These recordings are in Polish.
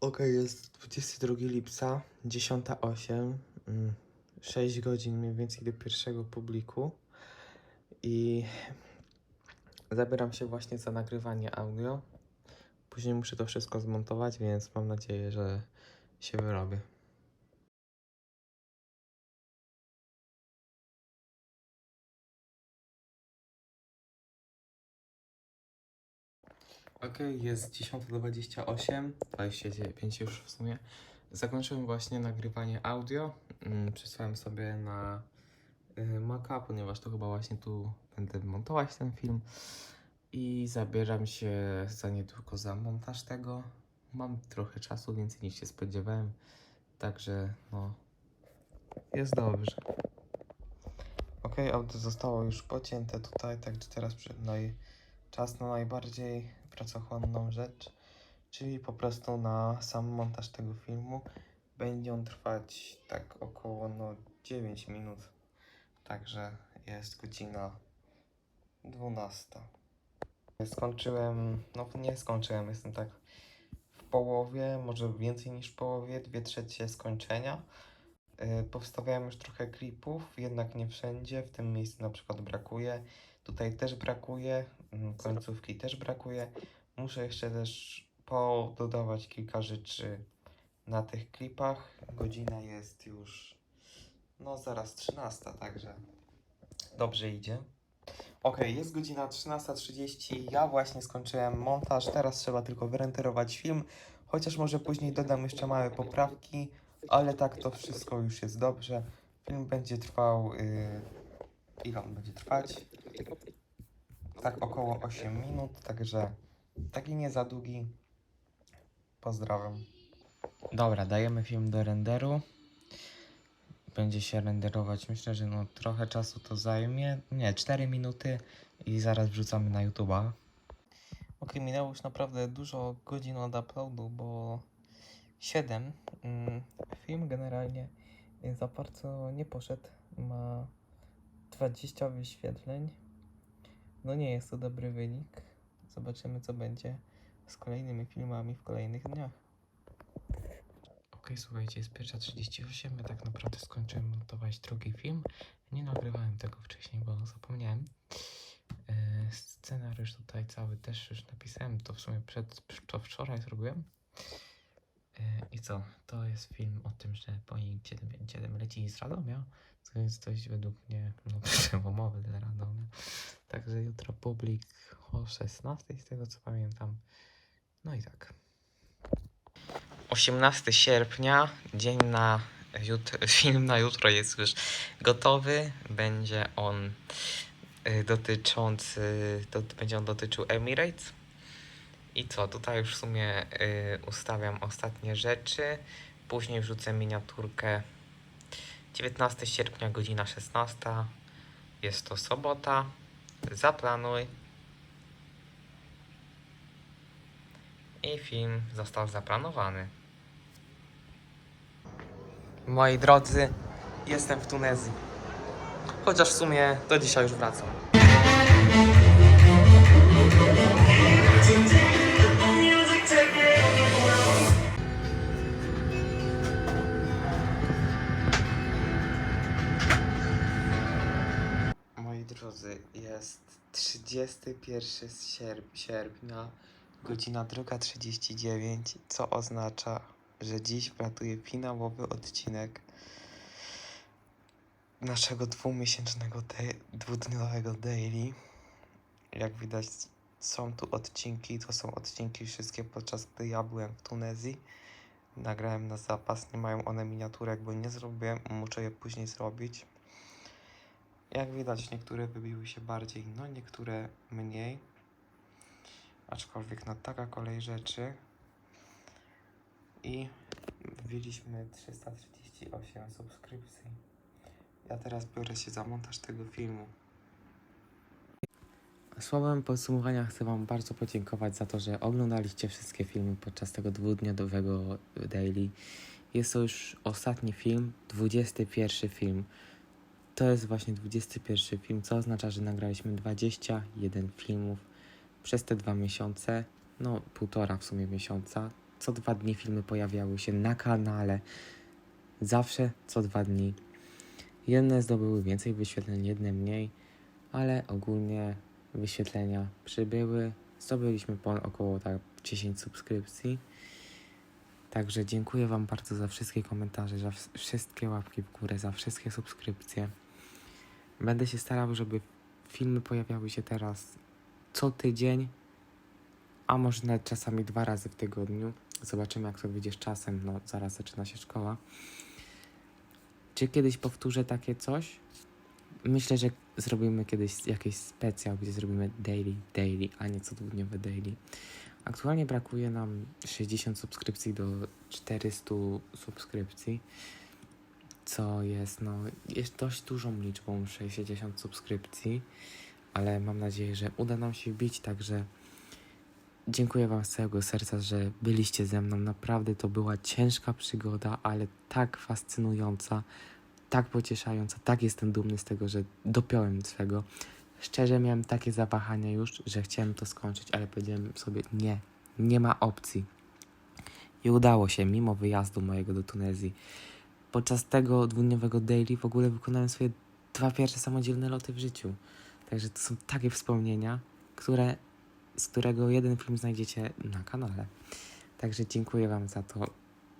Okej, jest 22 lipca, 10.08, mm, 6 godzin mniej więcej do pierwszego publiku i zabieram się właśnie za nagrywanie audio. Później muszę to wszystko zmontować, więc mam nadzieję, że się wyrobię. Okej, jest 10.28, 29 już w sumie. Zakończyłem właśnie nagrywanie audio. Mm, Przysłałem sobie na y, Maca, ponieważ to chyba właśnie tu będę montować ten film. I zabieram się za niedługo za montaż tego. Mam trochę czasu, więcej niż się spodziewałem. Także no, jest dobrze. Okej, audio zostało już pocięte tutaj, także teraz przed naj... czas na najbardziej pracochłonną rzecz, czyli po prostu na sam montaż tego filmu. Będzie on trwać tak około no 9 minut, także jest godzina 12. Skończyłem, no nie skończyłem, jestem tak w połowie, może więcej niż połowie, dwie trzecie skończenia. Yy, Powstawiałem już trochę klipów, jednak nie wszędzie. W tym miejscu na przykład brakuje. Tutaj też brakuje, końcówki też brakuje. Muszę jeszcze też pododawać kilka rzeczy na tych klipach. Godzina jest już, no zaraz 13, także dobrze idzie. Ok, jest godzina 13.30. Ja właśnie skończyłem montaż. Teraz trzeba tylko wyrenderować film. Chociaż może później dodam jeszcze małe poprawki, ale tak to wszystko już jest dobrze. Film będzie trwał. Yy, ile on będzie trwać? Tak, około 8 minut, także taki nie za długi. Pozdrawiam. Dobra, dajemy film do renderu. Będzie się renderować. Myślę, że no trochę czasu to zajmie. Nie, 4 minuty i zaraz wrzucamy na YouTube'a. Ok, minęło już naprawdę dużo godzin od uploadu, bo 7. Mm, film generalnie za bardzo nie poszedł. Ma 20 wyświetleń. No nie jest to dobry wynik. Zobaczymy co będzie z kolejnymi filmami w kolejnych dniach. Okej, słuchajcie, jest pierwsza 38. Ja tak naprawdę skończyłem montować drugi film. Nie nagrywałem tego wcześniej, bo zapomniałem. E, scenariusz tutaj cały też już napisałem. To w sumie przed, to wczoraj zrobiłem. I co? To jest film o tym, że Boeing 757 leci z Radomia. Co jest dość według mnie no, przełomowy dla Radomia. Także jutro publik o 16 z tego co pamiętam. No i tak. 18 sierpnia, dzień na jutro, film na jutro jest już gotowy. Będzie on y, dotyczący, do, będzie on dotyczył Emirates. I co, tutaj już w sumie y, ustawiam ostatnie rzeczy. Później wrzucę miniaturkę 19 sierpnia, godzina 16. Jest to sobota. Zaplanuj. I film został zaplanowany. Moi drodzy, jestem w Tunezji. Chociaż w sumie do dzisiaj już wracam. Drodzy, jest 31 sierp- sierpnia, godzina 2.39, co oznacza, że dziś wlatuje finałowy odcinek naszego dwumiesięcznego, dwudniowego daily. Jak widać, są tu odcinki, to są odcinki wszystkie podczas gdy ja byłem w Tunezji. Nagrałem na zapas, nie mają one miniaturek, bo nie zrobiłem, muszę je później zrobić. Jak widać, niektóre wybiły się bardziej, no niektóre mniej. Aczkolwiek no taka kolej rzeczy. I wbiliśmy 338 subskrypcji. Ja teraz biorę się za montaż tego filmu. Słowem podsumowania chcę Wam bardzo podziękować za to, że oglądaliście wszystkie filmy podczas tego dwudniowego daily. Jest to już ostatni film, 21 film. To jest właśnie 21 film, co oznacza, że nagraliśmy 21 filmów przez te dwa miesiące, no półtora w sumie miesiąca. co dwa dni filmy pojawiały się na kanale. Zawsze co dwa dni. Jedne zdobyły więcej wyświetleń, jedne mniej, ale ogólnie wyświetlenia przybyły. Zdobyliśmy po około tak 10 subskrypcji. Także dziękuję Wam bardzo za wszystkie komentarze, za wszystkie łapki w górę, za wszystkie subskrypcje. Będę się starał, żeby filmy pojawiały się teraz co tydzień, a może nawet czasami dwa razy w tygodniu. Zobaczymy, jak to wyjdzie z czasem. No, zaraz zaczyna się szkoła. Czy kiedyś powtórzę takie coś? Myślę, że zrobimy kiedyś jakiś specjal, gdzie zrobimy daily, daily, a nie codowodniowe daily. Aktualnie brakuje nam 60 subskrypcji do 400 subskrypcji, co jest, no, jest dość dużą liczbą 60 subskrypcji, ale mam nadzieję, że uda nam się wbić, także dziękuję Wam z całego serca, że byliście ze mną. Naprawdę to była ciężka przygoda, ale tak fascynująca, tak pocieszająca, tak jestem dumny z tego, że dopiąłem swego. Szczerze miałem takie zawahania już, że chciałem to skończyć, ale powiedziałem sobie nie, nie ma opcji. I udało się, mimo wyjazdu mojego do Tunezji. Podczas tego dwudniowego daily w ogóle wykonałem swoje dwa pierwsze samodzielne loty w życiu. Także to są takie wspomnienia, które, z którego jeden film znajdziecie na kanale. Także dziękuję Wam za to.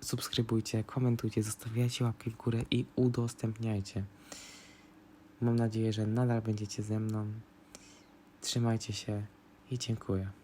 Subskrybujcie, komentujcie, zostawiajcie łapki w górę i udostępniajcie. Mam nadzieję, że nadal będziecie ze mną. Trzymajcie się i dziękuję.